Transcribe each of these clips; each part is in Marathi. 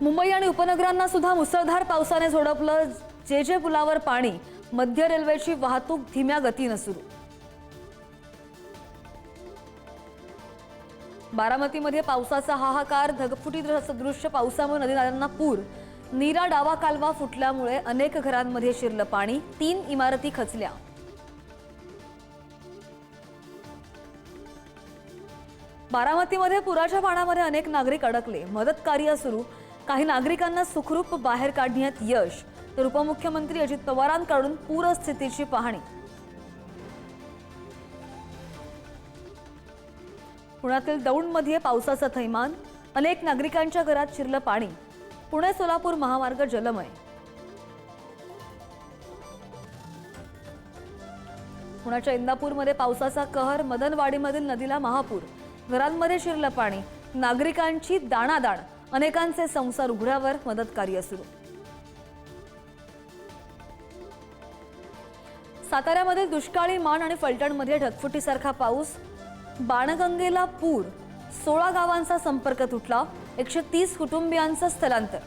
मुंबई आणि उपनगरांना सुद्धा मुसळधार पावसाने झोडपलं जे जे पुलावर पाणी मध्य रेल्वेची वाहतूक धीम्या गतीनं सुरू. बारामतीमध्ये पावसाचा हाहाकार ढगफुटी सदृश्य पावसामुळे नदी नाल्यांना पूर. नीरा डावा कालवा फुटल्यामुळे अनेक घरांमध्ये शिरलं पाणी तीन इमारती खचल्या. बारामतीमध्ये पुराच्या पाण्यामध्ये अनेक नागरिक अडकले मदत कार्य सुरू. काही नागरिकांना सुखरूप बाहेर काढण्यात यश तर उपमुख्यमंत्री अजित पवारांकडून पूरस्थितीची पाहणी. पुण्यातील दौंडमध्ये पावसाचं थैमान अनेक नागरिकांच्या घरात शिरलं पाणी. पुणे सोलापूर महामार्ग जलमय. पुण्याच्या इंदापूरमध्ये पावसाचा कहर मदनवाडीमधील नदीला महापूर. घरांमध्ये शिरलं पाणी. नागरिकांची दाणादाण. अनेकांचे संसार उघड्यावर मदत कार्य सुरू साताऱ्यामध्ये दुष्काळी मान आणि फलटणमध्ये ढगफुटीसारखा पाऊस बाणगंगेला पूर सोळा गावांचा संपर्क तुटला एकशे तीस कुटुंबियांचं स्थलांतर.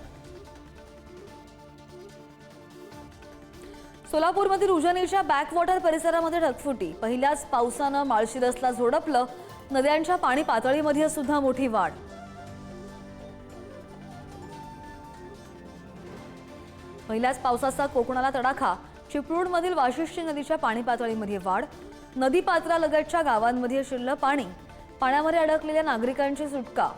सोलापूरमधील उजनीच्या बॅकवॉटर परिसरामध्ये ढगफुटी. पहिल्याच पावसानं माळशिरसला झोडपलं नद्यांच्या पाणी पातळीमध्ये सुद्धा मोठी वाढ. पहिल्याच पावसाचा कोकणाला तडाखा. चिपळूणमधील वाशिष्ठी नदीच्या पाणी पातळीमध्ये वाढ. नदी पात्रालगतच्या गावांमध्ये शिरलं पाणी. पाण्यामध्ये अडकलेल्या नागरिकांची सुटका.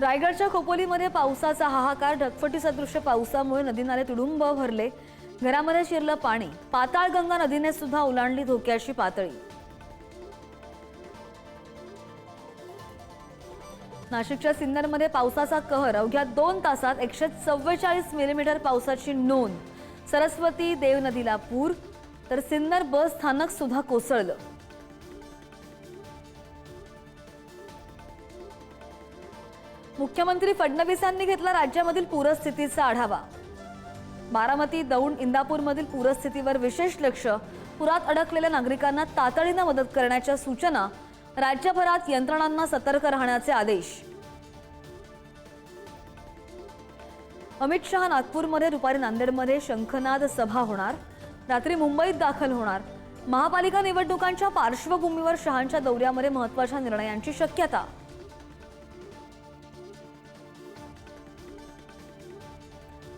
रायगडच्या खोपोलीमध्ये पावसाचा हाहाकार ढगफटी सदृश्य पावसामुळे नदी नाले तुडुंब भरले. घरामध्ये शिरलं पाणी. पाताळगंगा नदीने सुद्धा ओलांडली धोक्याची पातळी. नाशिकच्या सिन्नरमध्ये पावसाचा कहर. अवघ्या दोन तासात एकशे चव्वेचाळीस मिलीमीटर पावसाची नोंद. सरस्वती देव नदीला पूर तर सिन्नर बस स्थानक सुद्धा कोसळलं. मुख्यमंत्री फडणवीसांनी घेतला राज्यामधील पूरस्थितीचा आढावा. बारामती दौंड इंदापूरमधील पूरस्थितीवर विशेष लक्ष पुरात अडकलेल्या नागरिकांना तातडीनं मदत करण्याच्या सूचना राज्यभरात यंत्रणांना सतर्क राहण्याचे आदेश. अमित शहा नागपूरमध्ये दुपारी नांदेडमध्ये शंखनाद सभा होणार. रात्री मुंबईत दाखल होणार. महापालिका निवडणुकांच्या पार्श्वभूमीवर शहांच्या दौऱ्यामध्ये महत्त्वाच्या निर्णयांची शक्यता.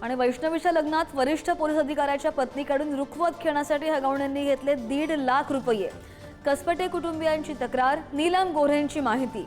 आणि वैष्णवीच्या लग्नात वरिष्ठ पोलीस अधिकाऱ्याच्या पत्नीकडून रुखवत खेळण्यासाठी हगवण्यांनी घेतले दीड लाख रुपये. कसपटे कुटुंबियांची तक्रार नीलम गोऱ्हेंची माहिती